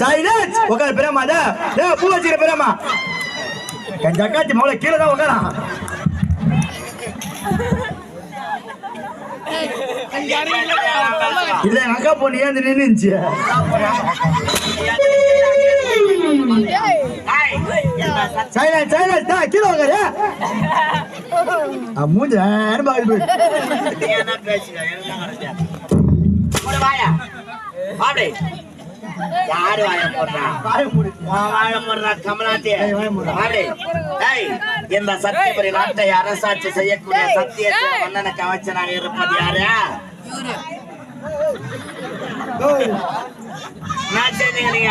Silence உட்காரு பிரேமா டே பூ வச்சிருக்க பிரேமா என் ஜக்காத்தி மோளை கீழே தான் உட்காரா இல்ல அக்கா பொண்ணு ஏந்து நின்னுச்சு சைலன்ஸ் சைலன்ஸ் டா கீழே உட்காரு ஆ, மூஞ்சி பாக்குது யாரு வாய போடுறா? வாய மூடு. வாழ போடுறா கமலாத்தி இந்த சத்தியபுரி நாட்டை அரசாட்சி செய்யக்கூடிய சத்திய மன்னனுக்கு அமைச்சனாக இருப்பது யாரு? நான் செய்தீங்க